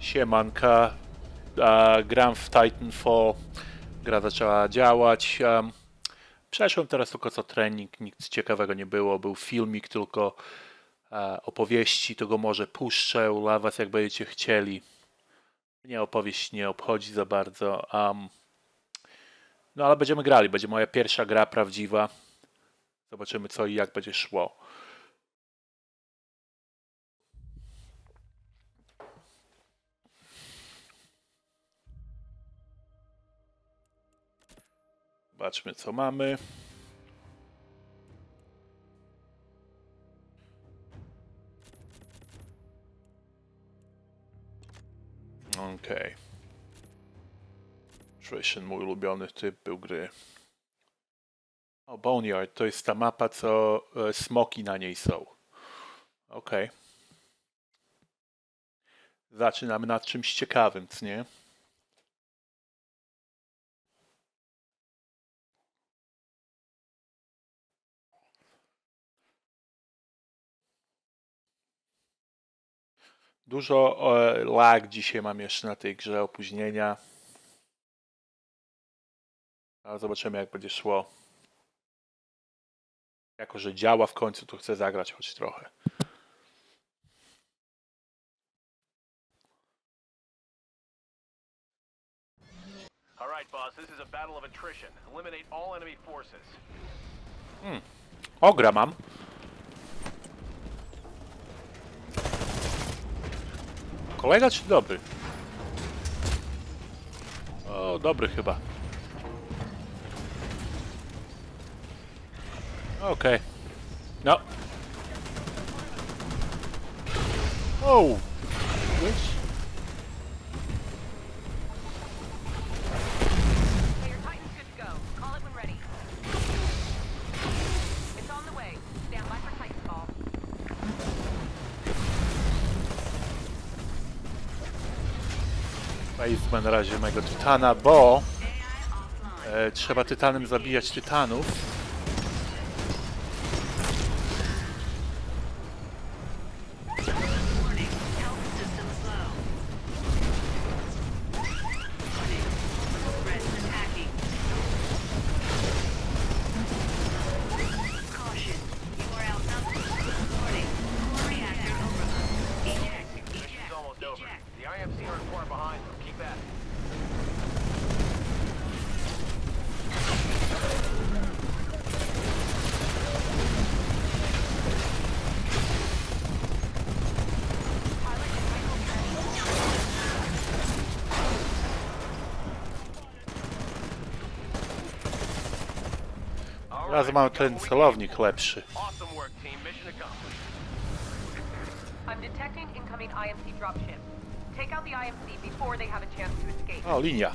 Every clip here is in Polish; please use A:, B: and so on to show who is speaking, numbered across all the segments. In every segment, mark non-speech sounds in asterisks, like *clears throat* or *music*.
A: Siemanka. E, gram w Titanfall. Gra zaczęła działać. Em, przeszłem teraz tylko co trening. Nic ciekawego nie było. Był filmik tylko e, opowieści. To go może puszczę dla was, jak będziecie chcieli. Mnie opowieść nie obchodzi za bardzo. Em, no ale będziemy grali. Będzie moja pierwsza gra prawdziwa. Zobaczymy co i jak będzie szło. Zobaczmy, co mamy. Okej. Attrition, mój ulubiony typ był gry. O, Boneyard, to jest ta mapa, co e, smoki na niej są. Okej. Zaczynamy nad czymś ciekawym, co nie? Dużo e, lag dzisiaj mam jeszcze na tej grze, opóźnienia. Ale zobaczymy jak będzie szło. Jako, że działa w końcu, to chcę zagrać choć trochę.
B: All right, boss,
A: Kolega czy dobry? O, dobry chyba. Okej. No. O! Wiesz? Wezmę na razie mojego tytana, bo e, trzeba tytanem zabijać tytanów.
C: Have a chance to escape.
A: O, linia.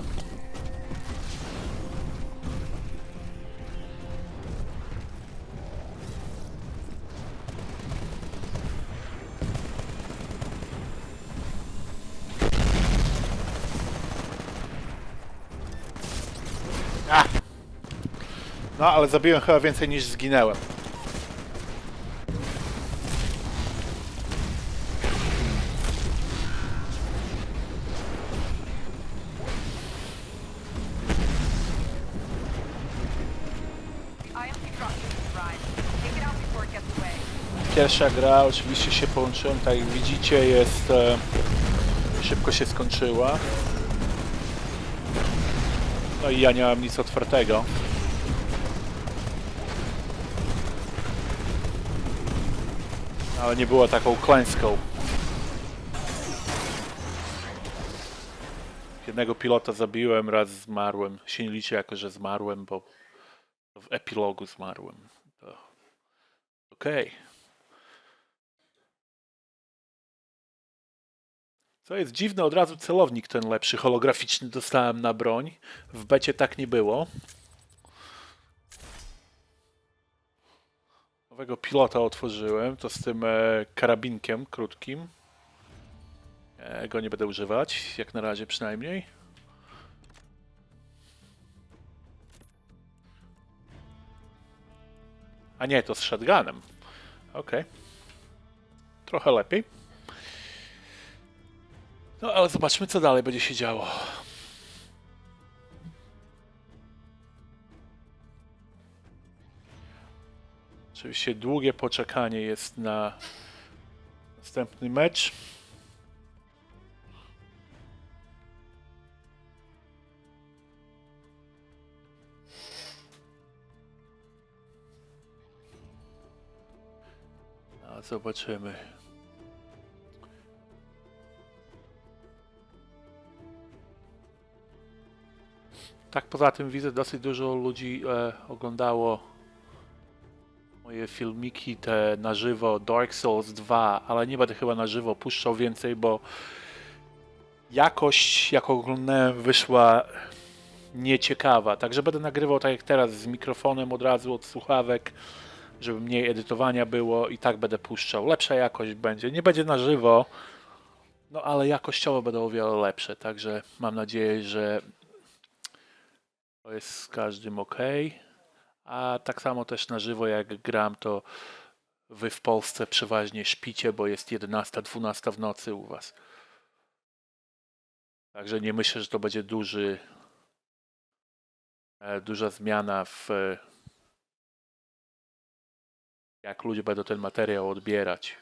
A: No, ale zabiłem chyba więcej niż zginęłem. Pierwsza gra, oczywiście się połączyłem, tak jak widzicie, jest e, szybko się skończyła. No i ja nie mam nic otwartego. Ale nie było taką klęską. Jednego pilota zabiłem, raz zmarłem. Się nie liczy jako, że zmarłem, bo w epilogu zmarłem. To... Okej. Co jest dziwne, od razu celownik ten lepszy, holograficzny dostałem na broń. W becie tak nie było. Nowego pilota otworzyłem, to z tym e, karabinkiem krótkim. E, go nie będę używać, jak na razie przynajmniej. A nie, to z shotgunem. Okej. Trochę lepiej. No ale zobaczmy, co dalej będzie się działo. Oczywiście długie poczekanie jest na następny mecz. A zobaczymy. Tak, poza tym widzę dosyć dużo ludzi e, oglądało moje filmiki te na żywo Dark Souls 2, ale nie będę chyba na żywo puszczał więcej, bo jakość, jak oglądałem, wyszła nieciekawa. Także będę nagrywał tak jak teraz z mikrofonem od razu od słuchawek, żeby mniej edytowania było i tak będę puszczał. Lepsza jakość będzie. Nie będzie na żywo, no ale jakościowo będą o wiele lepsze. Także mam nadzieję, że to jest z każdym ok. A tak samo też na żywo jak gram, to wy w Polsce przeważnie śpicie, bo jest 11-12 w nocy u was. Także nie myślę, że to będzie duży, e, duża zmiana w e, jak ludzie będą ten materiał odbierać.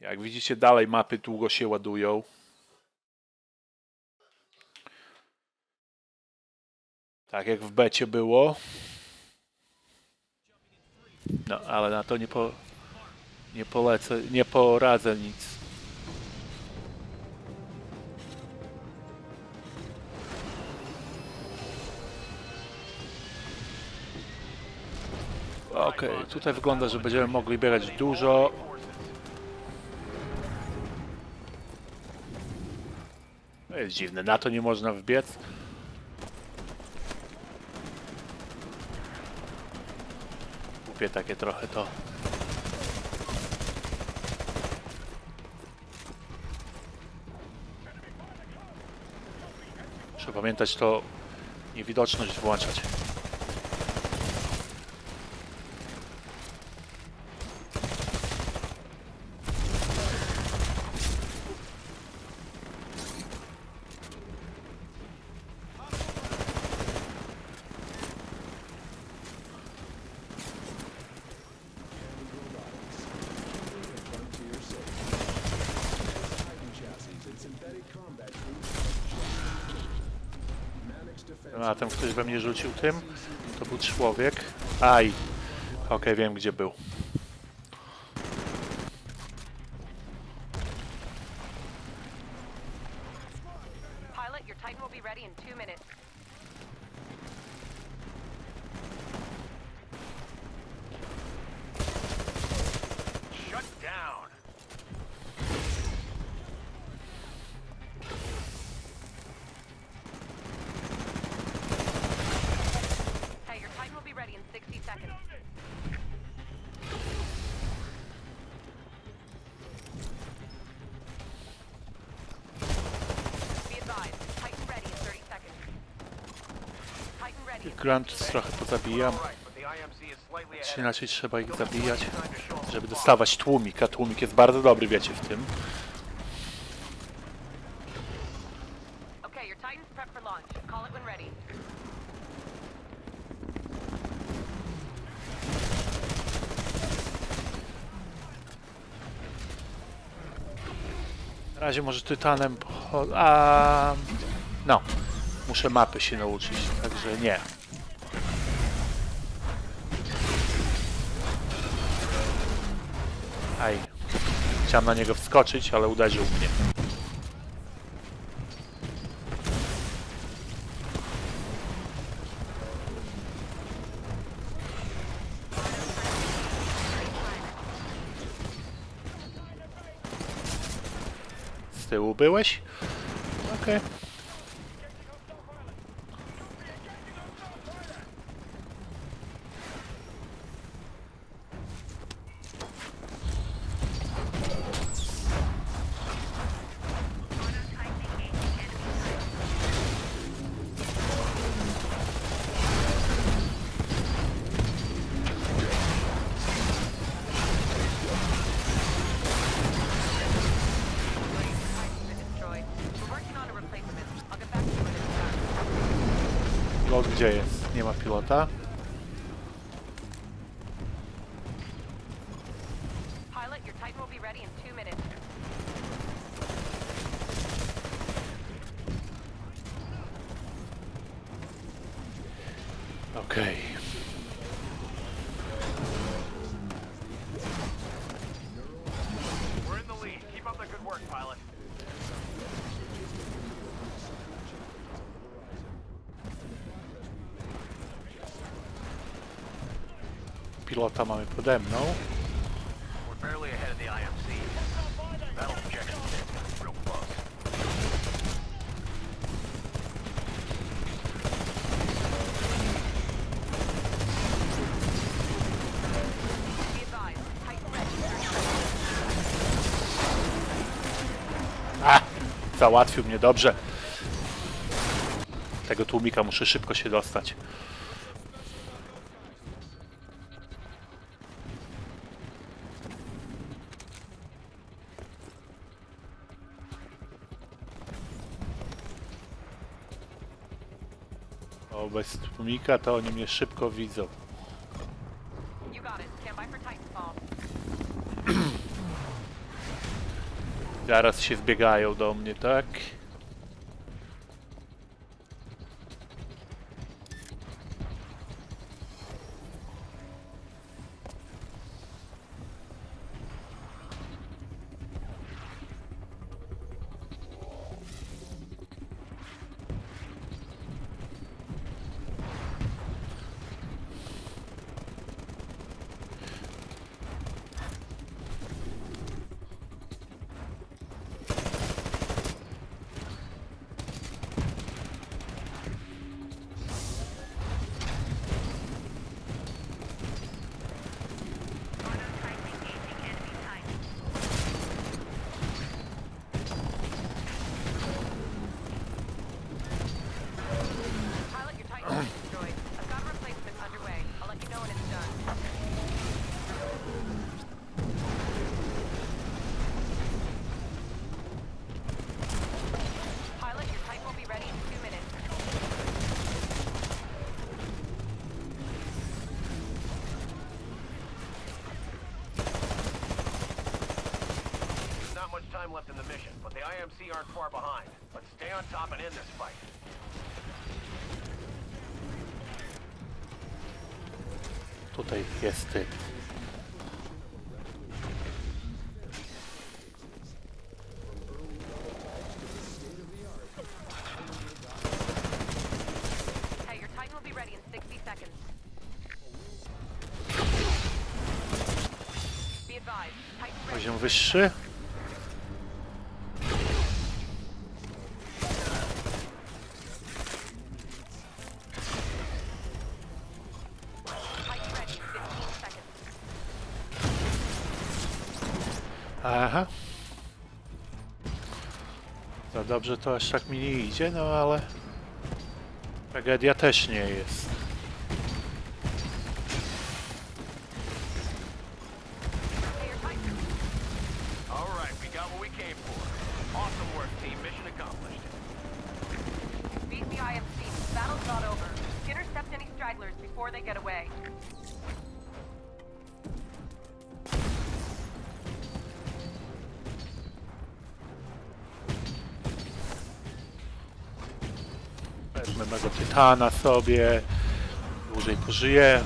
A: Jak widzicie, dalej mapy długo się ładują. Tak jak w becie było. No, ale na to nie po... Nie polecę, nie poradzę nic. Okej, tutaj wygląda, że będziemy mogli bierać dużo. To jest dziwne, na to nie można wbiec. Głupie takie trochę to. Trzeba pamiętać to niewidoczność włączać. A tam ktoś we mnie rzucił tym. To był człowiek. Aj. Okej, wiem gdzie był.
B: Is slightly ahead.
A: Czy inaczej trzeba ich zabijać, żeby dostawać tłumik, a tłumik jest bardzo dobry, wiecie w tym. Na razie może tytanem. A no, muszę mapy się nauczyć, także nie. Aj. Chciałem na niego wskoczyć, ale uderzył mnie. Z tyłu byłeś? Okej. Gdzie
B: work, pilot.
A: Pilota mamy pode mną. Załatwił mnie dobrze. Tego tłumika muszę szybko się dostać. O, bez tłumika to oni mnie szybko widzą. Zaraz się zbiegają do mnie, tak?
B: But aren't far behind. Let's stay on top and end this fight.
A: Tutaj jest ty.
C: Hey, your
A: dobrze to aż tak mi nie idzie, no ale tragedia też nie jest.
C: Beat the IMC. Battle's not over. Intercept any stragglers before they get away.
A: Wezmę mego tytana sobie. Dłużej pożyję.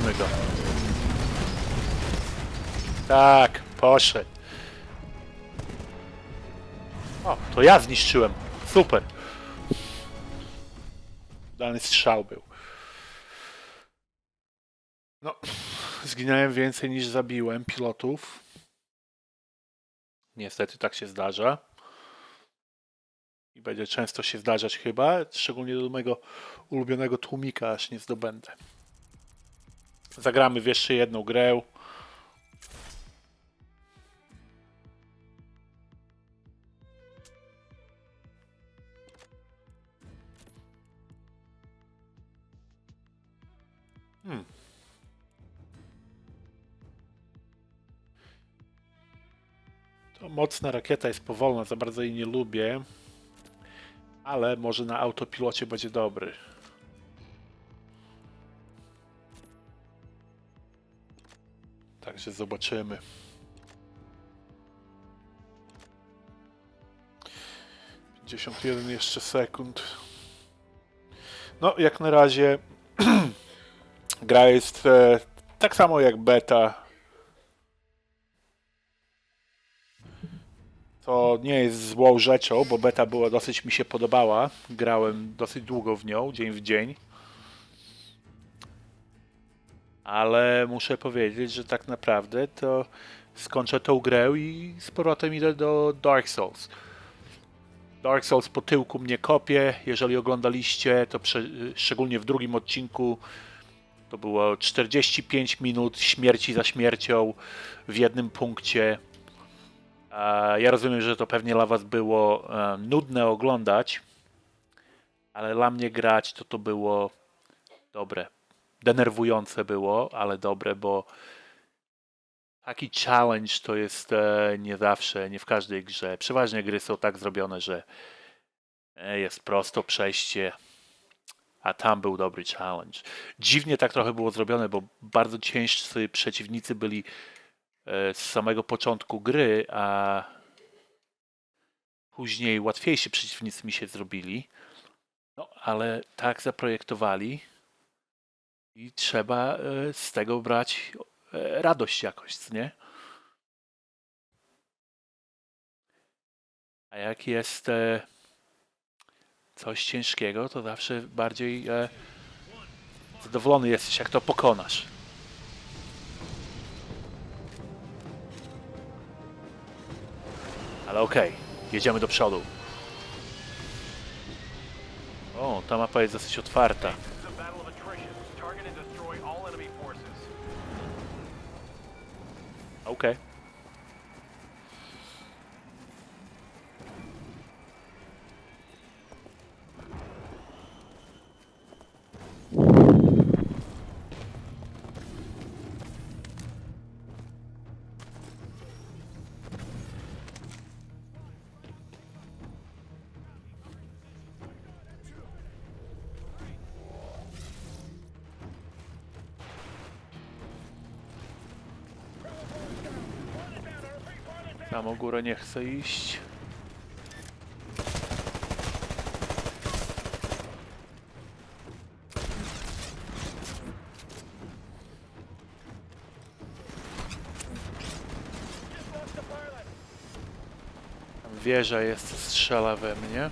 A: Zniszczymy go. Tak, poszedł. O, to ja zniszczyłem. Super. Dany strzał był. No, zginąłem więcej niż zabiłem pilotów. Niestety tak się zdarza. I będzie często się zdarzać chyba, szczególnie do mojego ulubionego tłumika, aż nie zdobędę. Zagramy w jeszcze jedną grę. Hmm. To mocna rakieta jest powolna, za bardzo jej nie lubię. Ale może na autopilocie będzie dobry. Także zobaczymy. Pięćdziesiąt jeden jeszcze sekund. No, jak na razie *clears throat* gra jest e, tak samo jak beta. To nie jest złą rzeczą, bo beta była dosyć mi się podobała. Grałem dosyć długo w nią, dzień w dzień. Ale muszę powiedzieć, że tak naprawdę to skończę tą grę i z powrotem idę do Dark Souls. Dark Souls po tyłku mnie kopie. Jeżeli oglądaliście, to szczególnie w drugim odcinku to było 45 minut śmierci za śmiercią w jednym punkcie. Ja rozumiem, że to pewnie dla Was było e, nudne oglądać, ale dla mnie grać to to było dobre. Denerwujące było, ale dobre, bo taki challenge to jest e, nie zawsze, nie w każdej grze. Przeważnie gry są tak zrobione, że e, jest prosto przejście, a tam był dobry challenge. Dziwnie tak trochę było zrobione, bo bardzo ciężcy przeciwnicy byli e, z samego początku gry, a później łatwiejsi przeciwnicy mi się zrobili. No, ale tak zaprojektowali i trzeba e, z tego brać e, radość jakoś, nie? A jak jest e, coś ciężkiego, to zawsze bardziej zadowolony jesteś, jak to pokonasz. Ale okej, jedziemy do przodu. O, ta mapa jest dosyć otwarta. Okej. Tam górę nie chcę iść. Wieża jest, strzela we mnie.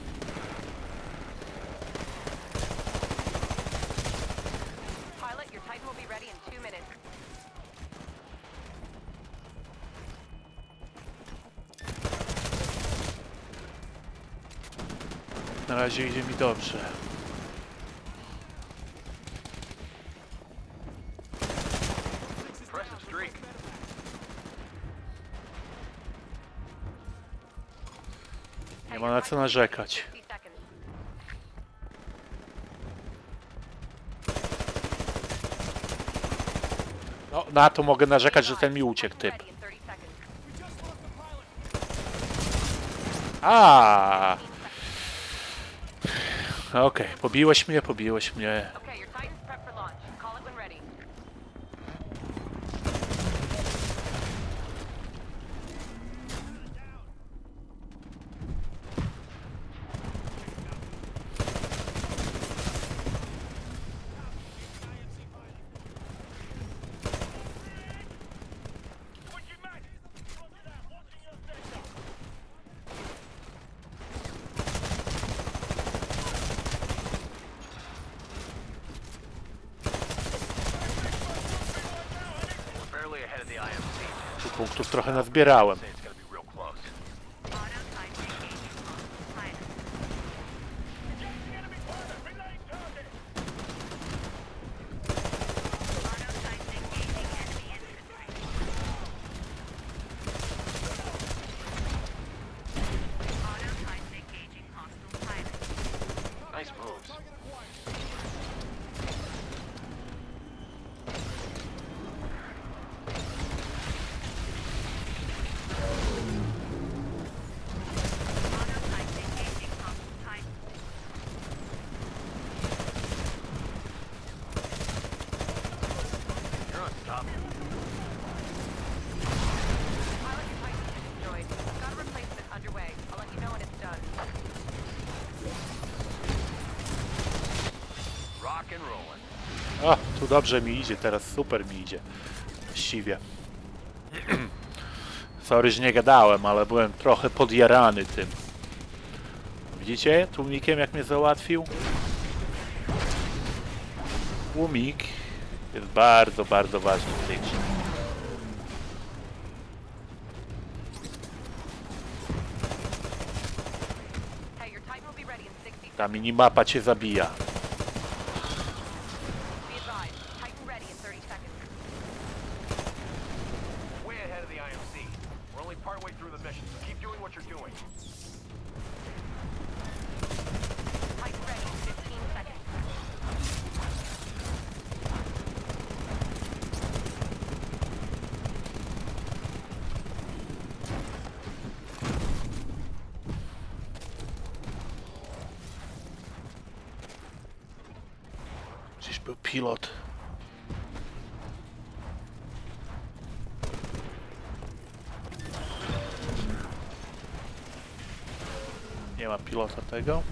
A: Razie idzie mi dobrze. Nie ma na co narzekać.
C: 60 seconds.
A: No, na to mogę narzekać, że ten mi uciekł, typ.
C: Ready in 30 seconds.
A: A. Okej, pobiłeś mnie, pobiłeś mnie. Punktów trochę nazbierałem. O, tu dobrze mi idzie, teraz super mi idzie. Właściwie. *clears throat* Sorry, że nie gadałem, ale byłem trochę podjarany tym. Widzicie tłumikiem jak mnie załatwił? Tłumik jest bardzo, bardzo ważny w tej grze.
C: Hey, your Titan will be ready in 60
A: Ta minimapa cię zabija. Pilot. Nie ma pilota tego.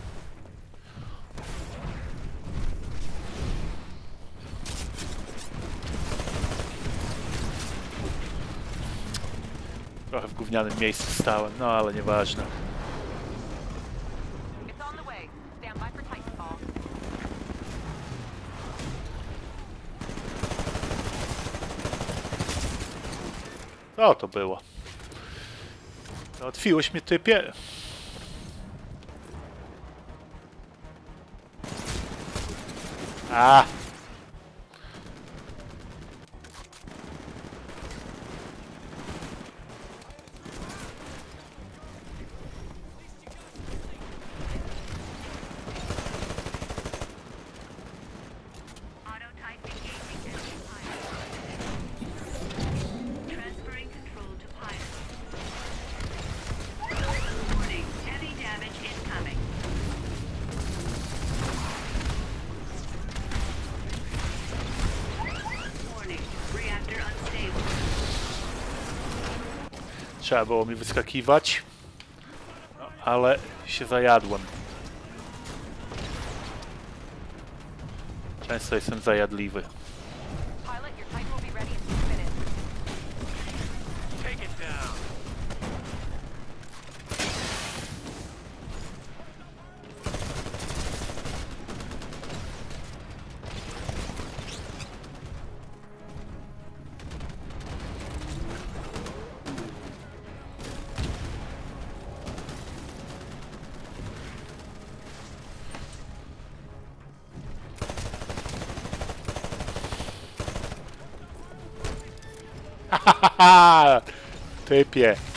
A: Trochę w gównianym miejscu stałem, no ale nieważne. Co to było? Załatwiłeś mnie typie. A. Trzeba było mi wyskakiwać. No, ale się zajadłem. Często jestem zajadliwy. *laughs* Typie.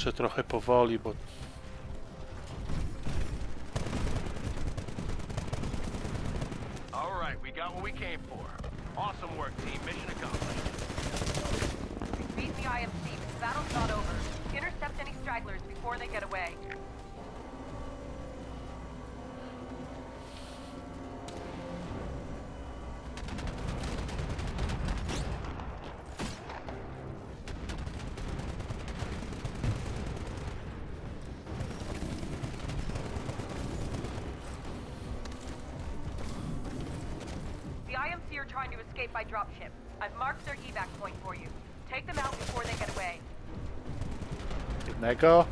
A: Muszę trochę powoli, bo
B: All right, we got what we came for. Awesome work, team. Mission accomplished.
C: We beat the IMC, but the battle's not over. Intercept any stragglers before they get away. escape by dropship. I've marked their evac point for you. Take them out before they get away.
A: That go?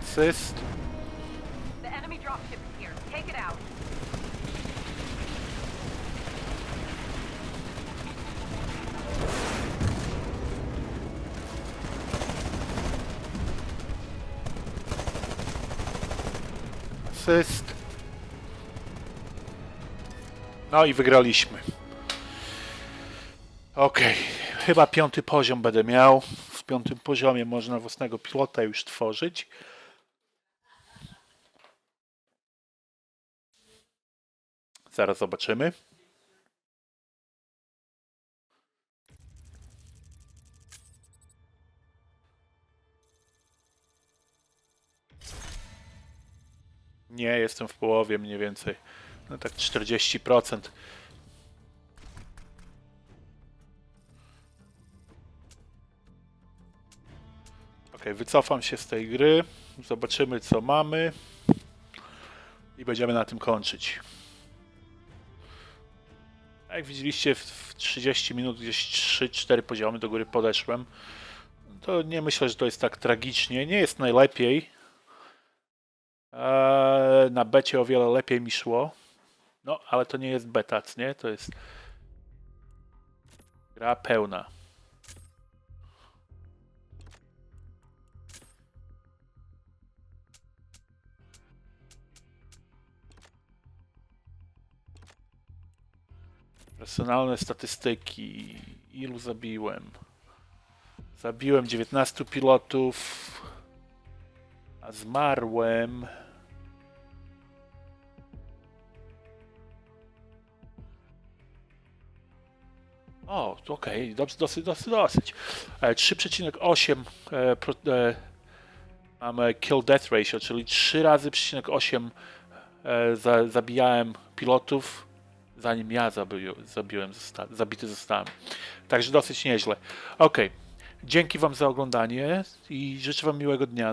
A: Assist.
C: The enemy dropship is here. Take it out.
A: Assist. No i wygraliśmy. Okej, chyba piąty poziom będę miał. W piątym poziomie można własnego pilota już tworzyć. Zaraz zobaczymy. Nie, jestem w połowie mniej więcej. No tak 40%. Ok, wycofam się z tej gry. Zobaczymy co mamy. I będziemy na tym kończyć. Jak widzieliście, w- w 30 minut gdzieś 3-4 poziomy do góry podeszłem. To nie myślę, że to jest tak tragicznie. Nie jest najlepiej. Eee, na becie o wiele lepiej mi szło. No, ale to nie jest betac, nie? To jest gra pełna. Personalne statystyki. Ilu zabiłem? Zabiłem 19 pilotów, a zmarłem. O, okej, dobrze, dosyć, dosyć, dosyć. E, 3,8 e, e, mamy kill death ratio, czyli 3 razy 3,8 e, za, zabijałem pilotów, zanim ja zabił, zabiłem, zosta, zabity zostałem. Także dosyć nieźle. Ok, dzięki Wam za oglądanie i życzę Wam miłego dnia.